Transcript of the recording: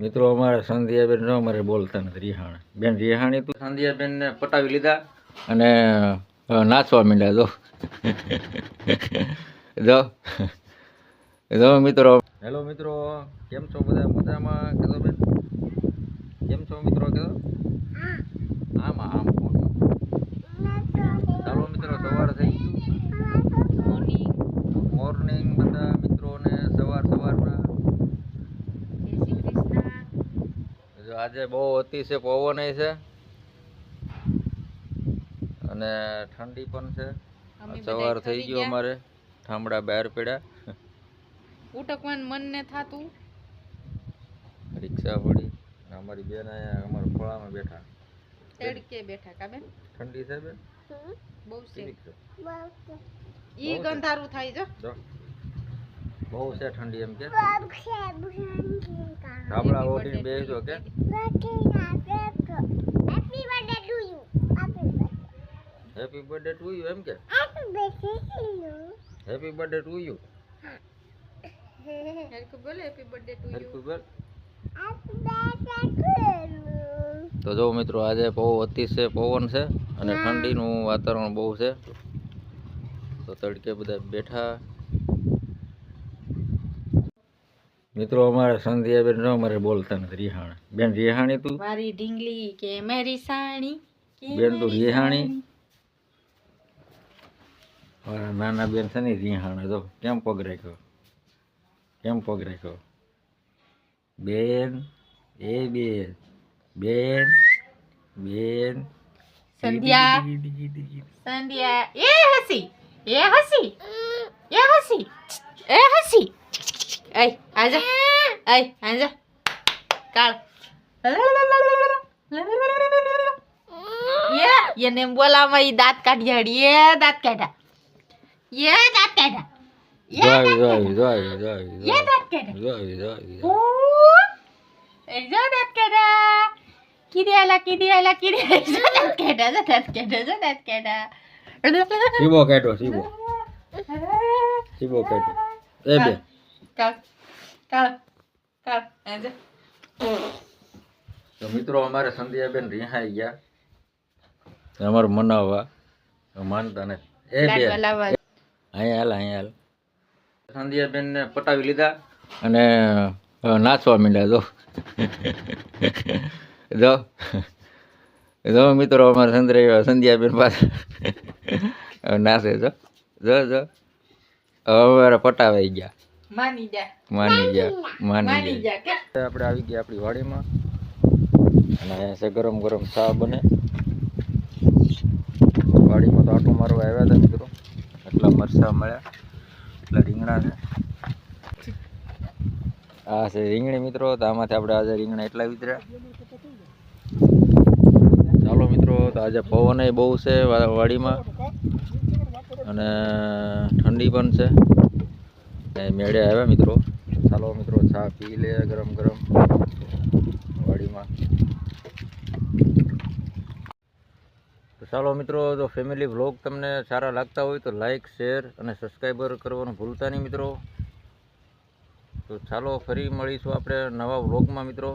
મિત્રો અમારે સંધ્યાબેન જો અમારે બોલતા નથી રિહાણા. બેન રિહાણી તું? સંધ્યાબેનને પટાવી લીધા અને નાચવા માંડ્યા જો. જો. જો મિત્રો. હેલો મિત્રો. કેમ છો બધા? મજામાં? કહેતો બેન. કેમ છો મિત્રો? કહેતો? આમાં આમ આજે બહુ અતિશય પવન છે. અને ઠંડી પણ છે. સવાર થઈ ગયો અમારે. ઠામડા બહાર પડ્યા. ઉટકવાનું મન ને થાતું. રિક્ષા પડી. અમારી બેન અહીંયા અમારા ખોળામાં બેઠા. તડકે બેઠા કા બેન? ઠંડી છે બેન? બહુ છે. ઈ ગંધારું થાય જો. બહુ છે ઠંડી એમ કે? ધાબળા ઓઢીને બેસજો કે? હેપી બર્થડે ટુ યુ એમ કે? હેપી બર્થડે ટુ યુ તો જો મિત્રો આજે બહુ અતિશય પવન છે અને ઠંડીનું વાતાવરણ બહુ છે. તો તડકે બધા બેઠા. મિત્રો અમારે સંધ્યાબેન જો અમારે બોલતા નથી. રિહાણા. બેન રિહાણી તું? મારી ઢીંગલી કે મેરી સાણી કે બેન તું મેરી રિહાણી? સાણી. મારા નાના બેન છે ને રિહાણા. જો કેમ પગ રાખ્યો? કેમ પગ રાખ્યો? બેન એ બેન બેન બેન. સંધ્યા? સંધ્યા એ હસી એ હસી એ હસી એ હસી. આય આજા આય આજા કાળ યે એને બોલામાં ઈ દાંત કાઢી હાડી એ દાંત કાઢા એ દાંત કાઢા જોઈ જોઈ જોઈ એ દાંત કાઢા એ જો દાંત કાઢા કિરી આલા કિરી આલા આલા જો દાંત કાઢા જો દાંત કાઢા જો દાંત કાઢા શીબો કાઢો શીબો શીબો કાઢો એ બે કાળ કાળ કાળ આજા તો મિત્રો અમારે સંધ્યાબેન રિહાઈ ગયા. અમારે મનાવવા. માનતા ને. એ બે અહીંયા હાલ અહીંયા હાલ. સંધ્યાબેન ને પટાવી લીધા. અને નાચવા માંડ્યા જો. જો. જો મિત્રો અમારે સંધ્યા સંધ્યાબેન પાસે. નાચે જો. જો જો. હવે અમારે પટાવાઈ ગયા. માની જા માની ગયા માની જા કે આપણે આવી ગયા આપણી વાડીમાં. અને અહીંયા છે ગરમ ગરમ ચા બને. વાડીમાં તો આટો મારવા આવ્યા હતા મિત્રો. એટલા મરચા મળ્યા. એટલા રીંગણા છે. આ છે રીંગણી મિત્રો તો આમાંથી આપણે આજે રીંગણા એટલા વિતર્યા. ચાલો મિત્રો તો આજે પવન બહુ છે વાડીમાં. અને ઠંડી પણ છે. ને મેળે આવ્યા મિત્રો. ચાલો મિત્રો, ચા પી લે ગરમ ગરમ. વાડીમાં. તો ચાલો મિત્રો, જો ફેમિલી વ્લોગ તમને સારા લાગતા હોય તો લાઈક શેર અને સબસ્ક્રાઈબર કરવાનું ભૂલતા નહીં મિત્રો. તો ચાલો ફરી મળીશું આપણે નવા વ્લોગમાં મિત્રો.